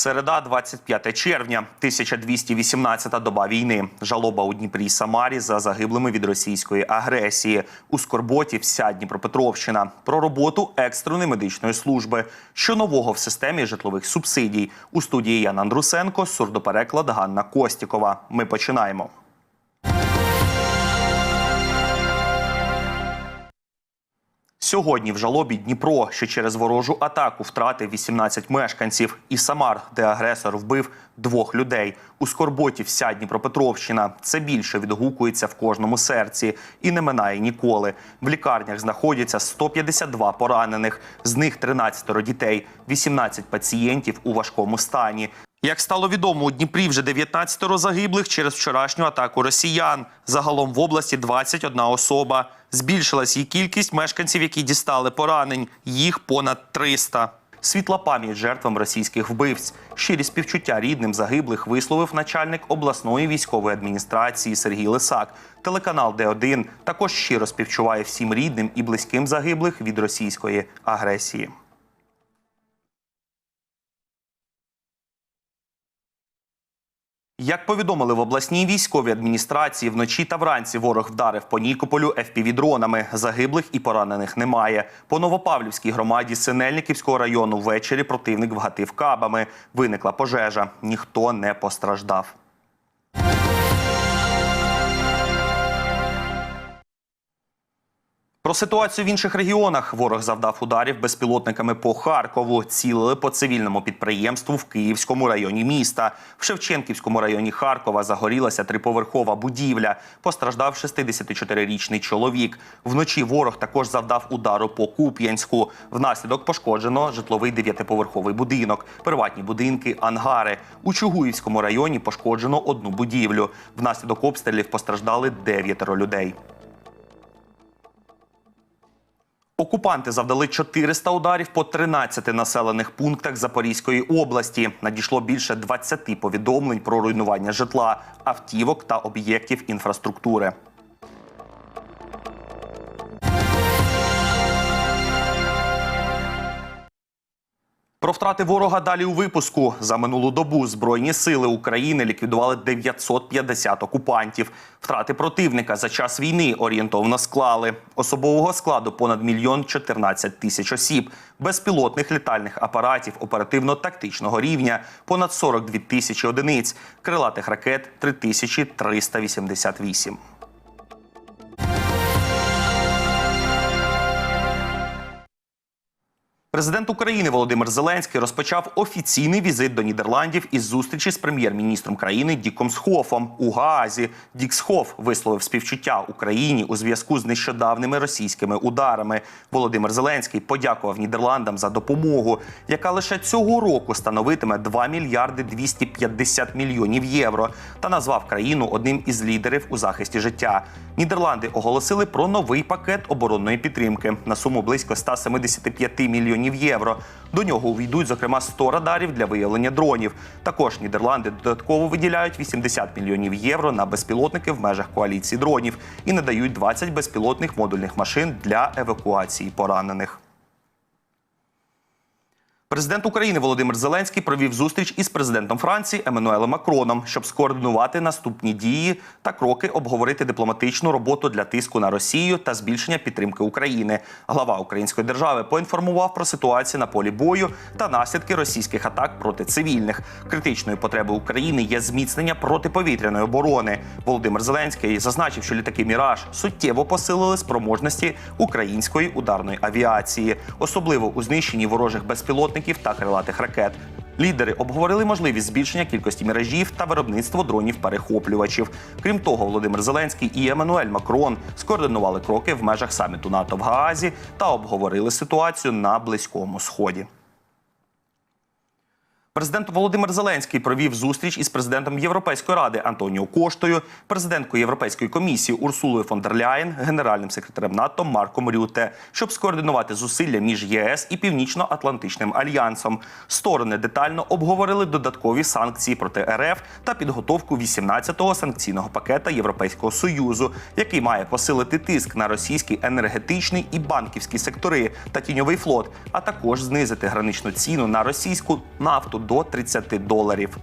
Середа, 25 червня, 1218 доба війни. Жалоба у Дніпрі й Самарі за загиблими від російської агресії. У Скорботі вся Дніпропетровщина. Про роботу екстреної медичної служби. Що нового в системі житлових субсидій. У студії Ян Андрусенко, сурдопереклад Ганна Костікова. Ми починаємо. Сьогодні в жалобі Дніпро, що через ворожу атаку втратив 18 мешканців, і Самар, де агресор вбив двох людей. У Скорботі вся Дніпропетровщина. Це більше відгукується в кожному серці і не минає ніколи. В лікарнях знаходяться 152 поранених, з них 13 дітей, 18 пацієнтів у важкому стані. Як стало відомо, у Дніпрі вже 19 загиблих через вчорашню атаку росіян. Загалом в області 21 особа. Збільшилась і кількість мешканців, які дістали поранень. Їх понад 300. Світла пам'ять жертвам російських вбивць. Щирі співчуття рідним загиблих висловив начальник обласної військової адміністрації Сергій Лисак. Телеканал Д1 також щиро співчуває всім рідним і близьким загиблих від російської агресії. Як повідомили в обласній військовій адміністрації, вночі та вранці ворог вдарив по Нікополю FPV-дронами. Загиблих і поранених немає. По Новопавлівській громаді Синельниківського району ввечері противник вгатив кабами. Виникла пожежа. Ніхто не постраждав. Про ситуацію в інших регіонах ворог завдав ударів безпілотниками по Харкову. Цілили по цивільному підприємству в Київському районі міста. В Шевченківському районі Харкова загорілася триповерхова будівля. Постраждав 64-річний чоловік. Вночі ворог також завдав удару по Куп'янську. Внаслідок пошкоджено житловий дев'ятиповерховий будинок, приватні будинки, ангари. У Чугуївському районі пошкоджено одну будівлю. Внаслідок обстрілів постраждали дев'ятеро людей. Окупанти завдали 400 ударів по 13 населених пунктах Запорізької області. Надійшло більше 20 повідомлень про руйнування житла, автівок та об'єктів інфраструктури. Про втрати ворога далі у випуску за минулу добу збройні сили України ліквідували 950 окупантів. Втрати противника за час війни орієнтовно склали особового складу понад мільйон 14 тисяч осіб, безпілотних літальних апаратів оперативно-тактичного рівня понад 42 тисячі одиниць, крилатих ракет 3388. Президент України Володимир Зеленський розпочав офіційний візит до Нідерландів із зустрічі з прем'єр-міністром країни Діком Схофом у Гаазі. Дік Схоф висловив співчуття Україні у зв'язку з нещодавними російськими ударами. Володимир Зеленський подякував Нідерландам за допомогу, яка лише цього року становитиме 2 мільярди 250 мільйонів євро, та назвав країну одним із лідерів у захисті життя. Нідерланди оголосили про новий пакет оборонної підтримки на суму близько 175 мільйонів євро. До нього увійдуть, зокрема, 100 радарів для виявлення дронів. Також Нідерланди додатково виділяють 80 мільйонів євро на безпілотники в межах коаліції дронів і надають 20 безпілотних модульних машин для евакуації поранених. Президент України Володимир Зеленський провів зустріч із президентом Франції Еммануелем Макроном, щоб скоординувати наступні дії та кроки обговорити дипломатичну роботу для тиску на Росію та збільшення підтримки України. Глава Української держави поінформував про ситуацію на полі бою та наслідки російських атак проти цивільних. Критичною потребою України є зміцнення протиповітряної оборони. Володимир Зеленський зазначив, що літаки Міраж суттєво посилили спроможності української ударної авіації, особливо у знищенні ворожих безпілотників та крилатих ракет. Лідери обговорили можливість збільшення кількості мережів та виробництво дронів-перехоплювачів. Крім того, Володимир Зеленський і Еммануель Макрон скоординували кроки в межах саміту НАТО в Гаазі та обговорили ситуацію на Близькому Сході. Президент Володимир Зеленський провів зустріч із президентом Європейської ради Антоніо Коштою, президенткою Європейської комісії Урсулою фон дер Ляєн, генеральним секретарем НАТО Марком Рюте, щоб скоординувати зусилля між ЄС і Північно-Атлантичним альянсом. Сторони детально обговорили додаткові санкції проти РФ та підготовку 18-го санкційного пакета Європейського союзу, який має посилити тиск на російський енергетичний і банківський сектори та тіньовий флот, а також знизити граничну ціну на російську нафту до 30 доларів.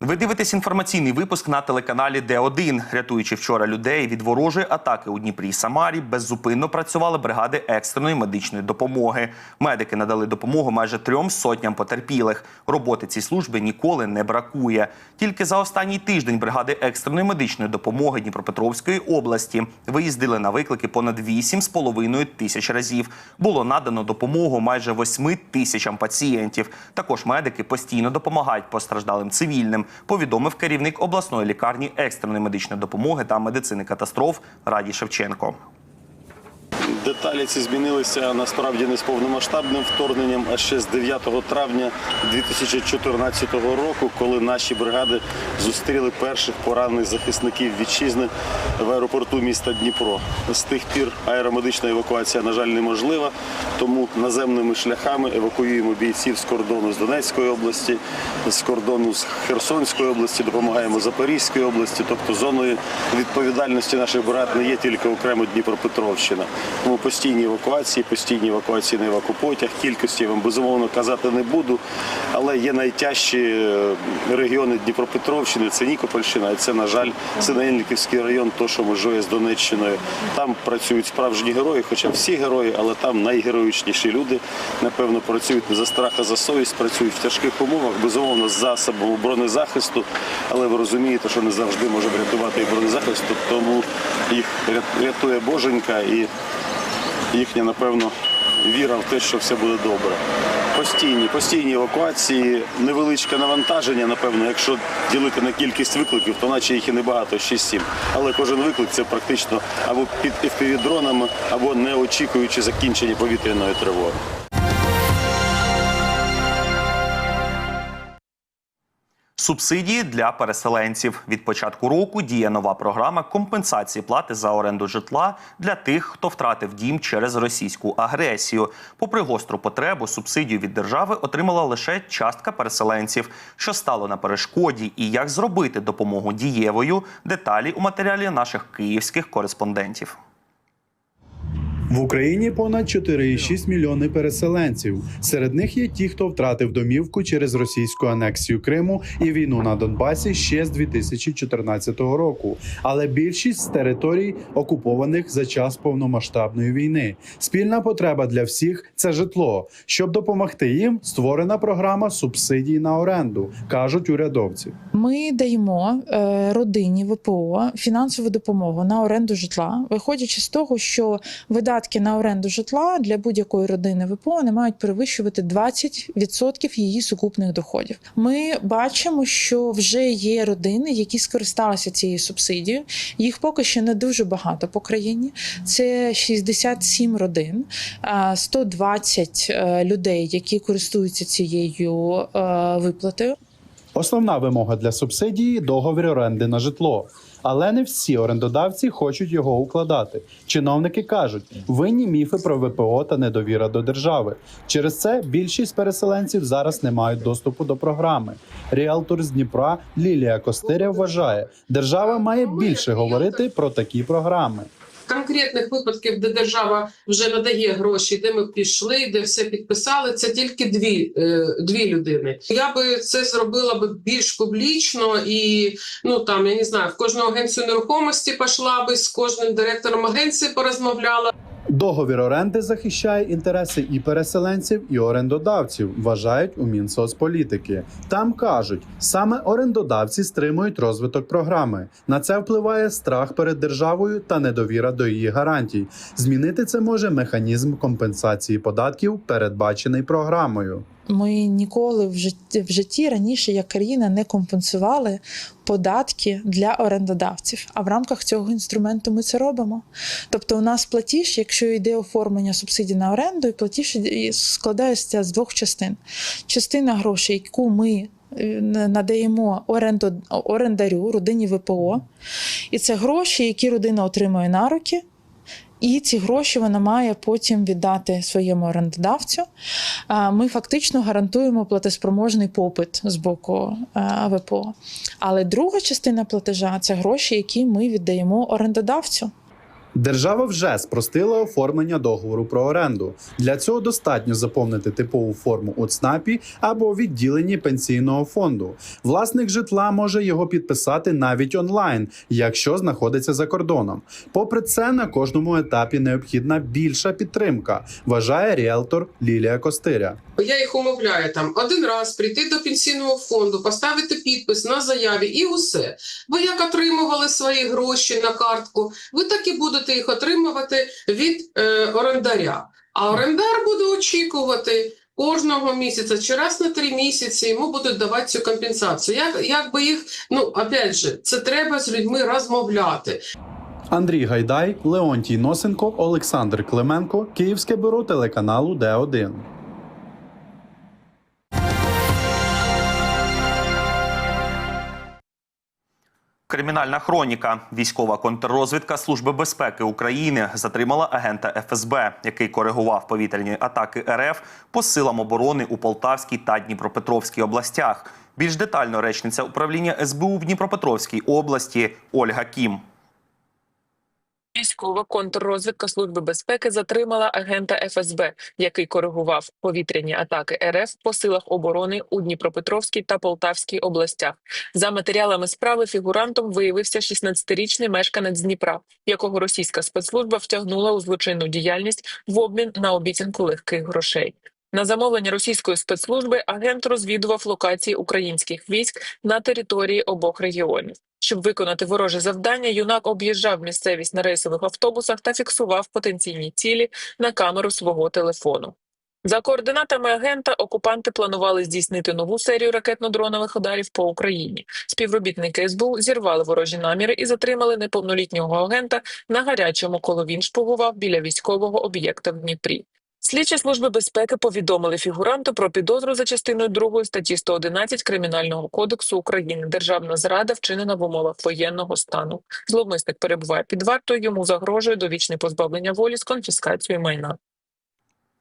Ви дивитесь інформаційний випуск на телеканалі Д1. Рятуючи вчора людей від ворожої атаки у Дніпрі і Самарі, беззупинно працювали бригади екстреної медичної допомоги. Медики надали допомогу майже трьом сотням потерпілих. Роботи цій служби ніколи не бракує. Тільки за останній тиждень бригади екстреної медичної допомоги Дніпропетровської області виїздили на виклики понад 8,5 тисяч разів. Було надано допомогу майже 8 тисячам пацієнтів. Також медики постійно допомагають постраждалим цивільним повідомив керівник обласної лікарні екстреної медичної допомоги та медицини катастроф Раді Шевченко. Деталі ці змінилися насправді не з повномасштабним вторгненням, а ще з 9 травня 2014 року, коли наші бригади зустріли перших поранених захисників вітчизни в аеропорту міста Дніпро. З тих пір аеромедична евакуація, на жаль, неможлива, тому наземними шляхами евакуюємо бійців з кордону з Донецької області, з кордону з Херсонської області, допомагаємо Запорізької області, тобто зоною відповідальності наших бригад не є тільки окремо Дніпропетровщина. Тому постійні евакуації, постійні евакуації на евакупотяг. Кількості я вам безумовно казати не буду, але є найтяжчі е, регіони Дніпропетровщини, це Нікопольщина, і це, на жаль, Синельниківський район, то, що межує з Донеччиною. Там працюють справжні герої, хоча всі герої, але там найгероїчніші люди, напевно, працюють не за страх, а за совість, працюють в тяжких умовах, безумовно, з засобом бронезахисту, але ви розумієте, що не завжди може врятувати і бронезахист, тому їх ря- рятує Боженька і їхня, напевно, віра в те, що все буде добре. Постійні, постійні евакуації, невеличке навантаження, напевно, якщо ділити на кількість викликів, то наче їх і небагато, 6-7. Але кожен виклик це практично або під FPV-дронами, або не очікуючи закінчення повітряної тривоги. Субсидії для переселенців від початку року діє нова програма компенсації плати за оренду житла для тих, хто втратив дім через російську агресію. Попри гостру потребу, субсидію від держави отримала лише частка переселенців, що стало на перешкоді, і як зробити допомогу дієвою. Деталі у матеріалі наших київських кореспондентів. В Україні понад 4,6 мільйони переселенців. Серед них є ті, хто втратив домівку через російську анексію Криму і війну на Донбасі ще з 2014 року. Але більшість з територій окупованих за час повномасштабної війни. Спільна потреба для всіх це житло. Щоб допомогти їм, створена програма субсидій на оренду, кажуть урядовці. Ми даємо е, родині ВПО фінансову допомогу на оренду житла, виходячи з того, що видатки на оренду житла для будь-якої родини ВПО не мають перевищувати 20% її сукупних доходів. Ми бачимо, що вже є родини, які скористалися цією субсидією. Їх поки що не дуже багато по країні. Це 67 родин, а, 120 е, людей, які користуються цією е, виплатою. Основна вимога для субсидії договір оренди на житло. Але не всі орендодавці хочуть його укладати. Чиновники кажуть, винні міфи про ВПО та недовіра до держави. Через це більшість переселенців зараз не мають доступу до програми. Ріалтор з Дніпра Лілія Костиря вважає, держава має більше говорити про такі програми. Конкретних випадків, де держава вже надає гроші, де ми пішли, де все підписали, це тільки дві, е, дві людини. Я би це зробила би більш публічно і ну там я не знаю, в кожну агенцію нерухомості пішла би з кожним директором агенції порозмовляла. Договір оренди захищає інтереси і переселенців, і орендодавців, вважають у Мінсоцполітики. Там кажуть, саме орендодавці стримують розвиток програми. На це впливає страх перед державою та недовіра до її гарантій. Змінити це може механізм компенсації податків, передбачений програмою. Ми ніколи в житті, в житті раніше як країна не компенсували податки для орендодавців. А в рамках цього інструменту ми це робимо. Тобто, у нас платіж, якщо йде оформлення субсидій на оренду, і платіж складається з двох частин: частина грошей, яку ми е, надаємо оренду, орендарю, родині ВПО, і це гроші, які родина отримує на руки. І ці гроші вона має потім віддати своєму орендодавцю. Ми фактично гарантуємо платоспроможний попит з боку е, ВПО. Але друга частина платежа це гроші, які ми віддаємо орендодавцю. Держава вже спростила оформлення договору про оренду. Для цього достатньо заповнити типову форму у ЦНАПі або відділенні пенсійного фонду. Власник житла може його підписати навіть онлайн, якщо знаходиться за кордоном. Попри це, на кожному етапі необхідна більша підтримка, вважає ріелтор Лілія Костиря. Я їх умовляю там один раз прийти до пенсійного фонду, поставити підпис на заяві і усе. Ви як отримували свої гроші на картку, ви так і будете їх отримувати від е, орендаря. А орендар буде очікувати кожного місяця чи раз на три місяці йому будуть давати цю компенсацію. Як, як би їх, ну опять же, це треба з людьми розмовляти. Андрій Гайдай, Леонтій Носенко, Олександр Клименко, Київське бюро телеканалу Д1. Кримінальна хроніка. Військова контррозвідка Служби безпеки України затримала агента ФСБ, який коригував повітряні атаки РФ по силам оборони у Полтавській та Дніпропетровській областях. Більш детально речниця управління СБУ в Дніпропетровській області Ольга Кім. Військова контррозвідка Служби безпеки затримала агента ФСБ, який коригував повітряні атаки РФ по силах оборони у Дніпропетровській та Полтавській областях. За матеріалами справи фігурантом виявився 16-річний мешканець Дніпра, якого російська спецслужба втягнула у злочинну діяльність в обмін на обіцянку легких грошей. На замовлення російської спецслужби агент розвідував локації українських військ на території обох регіонів. Щоб виконати вороже завдання, юнак об'їжджав місцевість на рейсових автобусах та фіксував потенційні цілі на камеру свого телефону. За координатами агента окупанти планували здійснити нову серію ракетно-дронових ударів по Україні. Співробітники СБУ зірвали ворожі наміри і затримали неповнолітнього агента на гарячому, коли він шпугував біля військового об'єкта в Дніпрі. Слідчі служби безпеки повідомили фігуранту про підозру за частиною 2 статті 111 Кримінального кодексу України Державна зрада вчинена в умовах воєнного стану. Зловмисник перебуває під вартою. Йому загрожує довічне позбавлення волі з конфіскацією майна.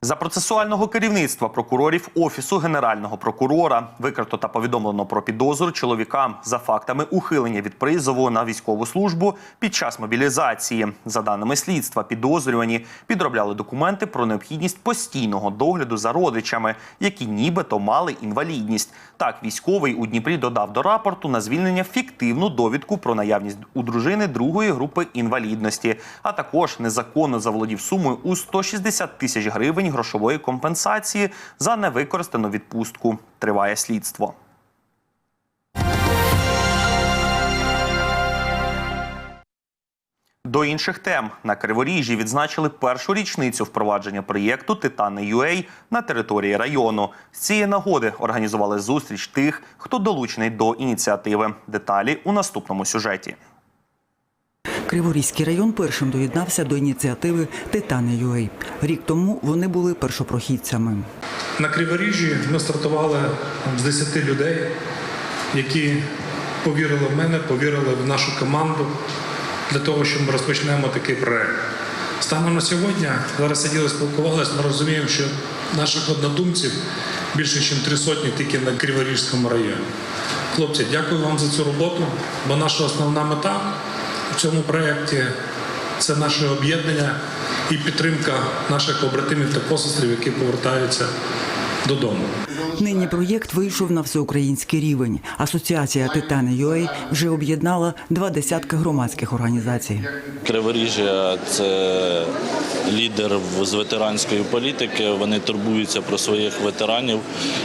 За процесуального керівництва прокурорів Офісу Генерального прокурора викрито та повідомлено про підозру чоловікам за фактами ухилення від призову на військову службу під час мобілізації. За даними слідства, підозрювані підробляли документи про необхідність постійного догляду за родичами, які нібито мали інвалідність. Так, військовий у Дніпрі додав до рапорту на звільнення фіктивну довідку про наявність у дружини другої групи інвалідності, а також незаконно заволодів сумою у 160 тисяч гривень грошової компенсації за невикористану відпустку. Триває слідство. До інших тем на Криворіжжі відзначили першу річницю впровадження проєкту Титани UA на території району. З цієї нагоди організували зустріч тих, хто долучений до ініціативи. Деталі у наступному сюжеті. Криворізький район першим доєднався до ініціативи Титани. Рік тому вони були першопрохідцями. На Криворіжжі ми стартували з 10 людей, які повірили в мене, повірили в нашу команду для того, щоб ми розпочнемо такий проект. Станом на сьогодні, зараз сиділи, спілкувалися, ми розуміємо, що наших однодумців більше, ніж три сотні тільки на Криворіжському районі. Хлопці, дякую вам за цю роботу, бо наша основна мета в цьому проєкті це наше об'єднання і підтримка наших побратимів та посестрів, які повертаються додому. Нині проєкт вийшов на всеукраїнський рівень. Асоціація Титани UA вже об'єднала два десятки громадських організацій. Криворіжжя це лідер з ветеранської політики. Вони турбуються про своїх ветеранів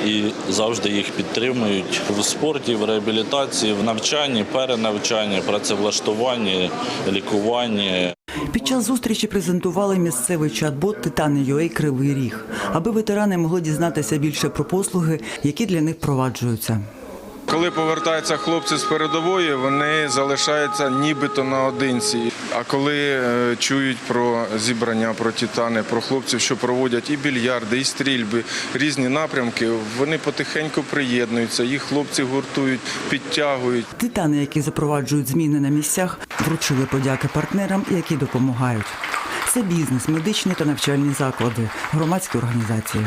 і завжди їх підтримують в спорті, в реабілітації, в навчанні, перенавчанні, працевлаштуванні, лікуванні. Під час зустрічі презентували місцевий чат-бот Титани UA Кривий Ріг, аби ветерани могли дізнатися більше про послуги, які для них впроваджуються. Коли повертаються хлопці з передової, вони залишаються нібито наодинці. А коли е, чують про зібрання про титани, про хлопців, що проводять і більярди, і стрільби, різні напрямки, вони потихеньку приєднуються. Їх хлопці гуртують, підтягують. Титани, які запроваджують зміни на місцях, вручили подяки партнерам, які допомагають. Це бізнес, медичні та навчальні заклади, громадські організації.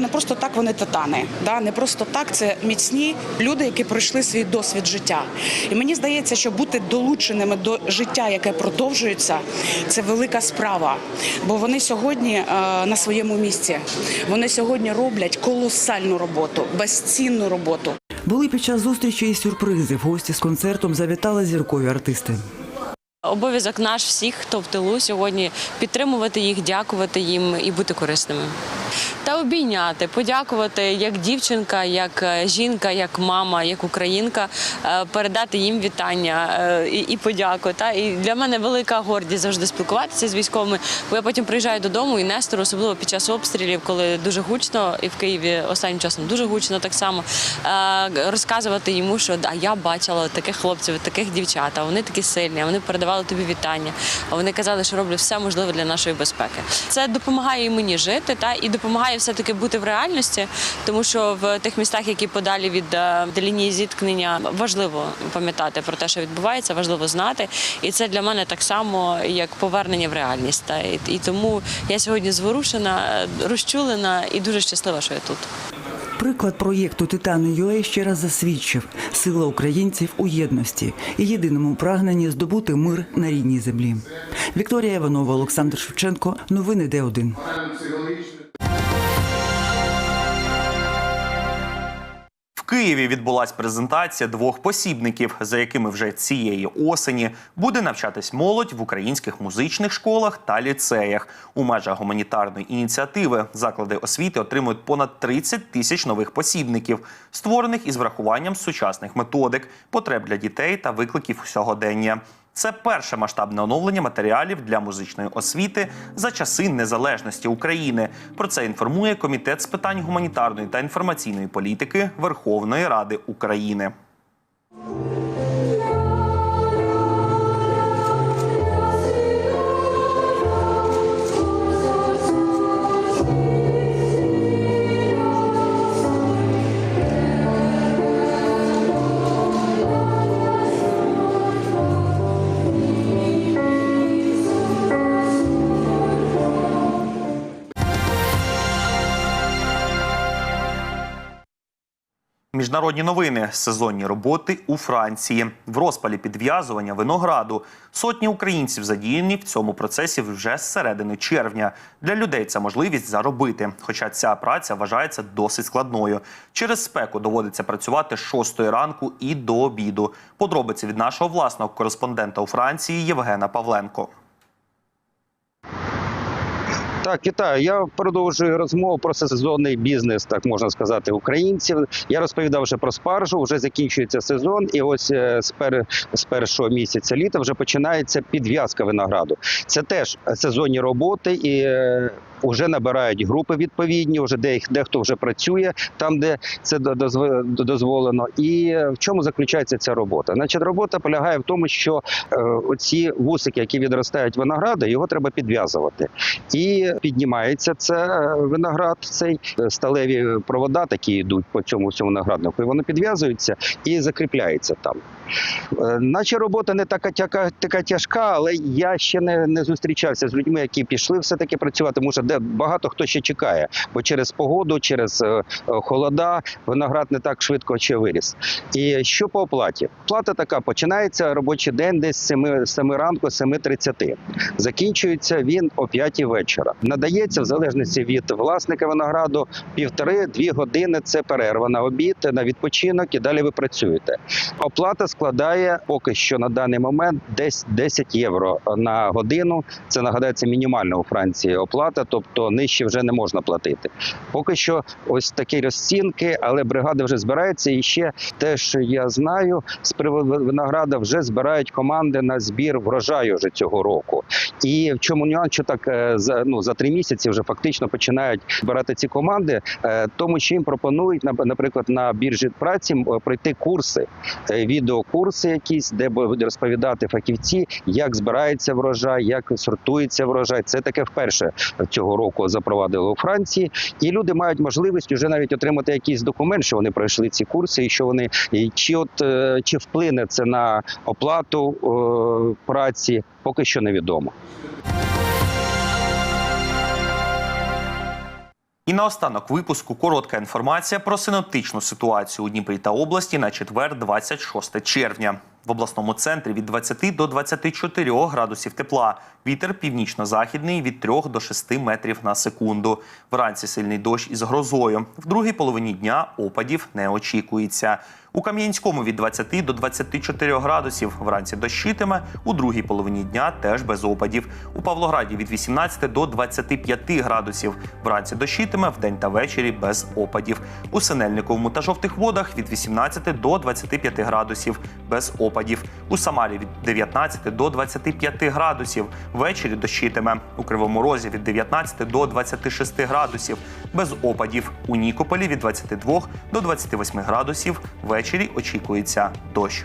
Не просто так вони титани, да? не просто так це міцні люди, які пройшли свій досвід життя. І мені здається, що бути долученими до життя, яке продовжується, це велика справа. Бо вони сьогодні е, на своєму місці. Вони сьогодні роблять колосальну роботу, безцінну роботу. Були під час зустрічі і сюрпризи. В гості з концертом завітали зіркові артисти. Обов'язок наш всіх, хто в тилу сьогодні підтримувати їх, дякувати їм і бути корисними. Та обійняти, подякувати як дівчинка, як е, жінка, як мама, як українка, е, передати їм вітання е, і, і подяку. І для мене велика гордість завжди спілкуватися з військовими. Бо я потім приїжджаю додому і Нестор, особливо під час обстрілів, коли дуже гучно, і в Києві останнім часом дуже гучно так само розказувати йому, що я бачила таких хлопців, таких дівчат, вони такі сильні, вони передавали тобі вітання. Вони казали, що роблять все можливе для нашої безпеки. Це допомагає і мені жити, та і допомагає все-таки бути в реальності, тому що в тих містах, які подалі від е, лінії зіткнення, важливо пам'ятати про те, що відбувається, важливо знати. І це для мене так само, як повернення в реальність. Та і, і тому я сьогодні зворушена, е, розчулена і дуже щаслива, що я тут. Приклад проєкту Титани ЮЕ ще раз засвідчив сила українців у єдності і єдиному прагненні здобути мир на рідній землі. Вікторія Іванова, Олександр Шевченко. Новини Д1. Києві відбулась презентація двох посібників, за якими вже цієї осені буде навчатись молодь в українських музичних школах та ліцеях. У межах гуманітарної ініціативи заклади освіти отримують понад 30 тисяч нових посібників, створених із врахуванням сучасних методик, потреб для дітей та викликів сьогодення. Це перше масштабне оновлення матеріалів для музичної освіти за часи незалежності України. Про це інформує комітет з питань гуманітарної та інформаційної політики Верховної Ради України. Міжнародні новини сезонні роботи у Франції в розпалі підв'язування винограду. Сотні українців задіяні в цьому процесі вже з середини червня. Для людей це можливість заробити. Хоча ця праця вважається досить складною. Через спеку доводиться працювати з 6 ранку і до обіду. Подробиці від нашого власного кореспондента у Франції Євгена Павленко. Так, вітаю. Я продовжую розмову про сезонний бізнес, так можна сказати, українців. Я розповідав вже про спаржу. Вже закінчується сезон, і ось е, з, пер, з першого місяця літа вже починається підв'язка винограду. Це теж сезонні роботи і. Е, Уже набирають групи відповідні, вже де дехто вже працює там, де це дозволено. І е, в чому заключається ця робота? Значить, робота полягає в тому, що е, оці вусики, які відростають винограду, його треба підв'язувати. І піднімається це е, виноград, цей сталеві провода, такі йдуть по цьому всьому винограднику, і вони підв'язуються і закріпляються там. Наче робота не така, тяка, така тяжка, але я ще не, не зустрічався з людьми, які пішли все-таки працювати, що де багато хто ще чекає, бо через погоду, через е, е, холода виноград не так швидко ще виріс. І що по оплаті? Плата така починається робочий день десь з 7, 7 ранку, 7.30. Закінчується він о 5 вечора. Надається в залежності від власника винограду півтори-дві години. Це перерва на обід, на відпочинок, і далі ви працюєте. Оплата складає поки що на даний момент десь 10 євро на годину. Це нагадається мінімальна у Франції оплата, тобто нижче вже не можна платити. Поки що ось такі розцінки, але бригада вже збирається. І ще те, що я знаю, з приводу винограда вже збирають команди на збір врожаю вже цього року. І в чому нюанс, що так е, за ну за три місяці вже фактично починають збирати ці команди, е, тому що їм пропонують нап- наприклад на біржі праці пройти курси, е, відеокурси, якісь, де будуть розповідати фахівці, як збирається врожай, як сортується врожай. Це таке вперше цього року запровадили у Франції, і люди мають можливість вже навіть отримати якийсь документ, що вони пройшли ці курси, і що вони і чи от е, чи вплине це на оплату е, праці, поки що невідомо. І наостанок випуску коротка інформація про синоптичну ситуацію у Дніпрі та області на четвер, 26 червня. В обласному центрі від 20 до 24 градусів тепла. Вітер північно-західний від 3 до 6 метрів на секунду. Вранці сильний дощ із грозою. В другій половині дня опадів не очікується. У Кам'янському від 20 до 24 градусів. Вранці дощитиме. У другій половині дня теж без опадів. У Павлограді від 18 до 25 градусів. Вранці дощитиме, вдень та ввечері без опадів. У Синельниковому та жовтих водах від 18 до 25 градусів без опадів. У Самарі від 19 до 25 градусів. Ввечері дощитиме. У Кривому Розі від 19 до 26 градусів без опадів. У Нікополі від 22 до 28 градусів. Ввечері очікується дощ.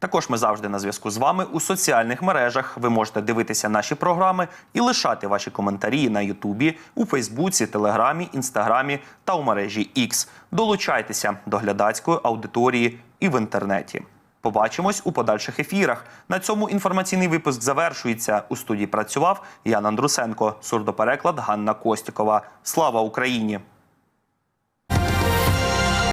Також ми завжди на зв'язку з вами у соціальних мережах. Ви можете дивитися наші програми і лишати ваші коментарі на Ютубі, у Фейсбуці, Телеграмі, Інстаграмі та у мережі X. Долучайтеся до глядацької аудиторії і в інтернеті. Побачимось у подальших ефірах. На цьому інформаційний випуск завершується. У студії працював Ян Андрусенко, сурдопереклад Ганна Костікова. Слава Україні!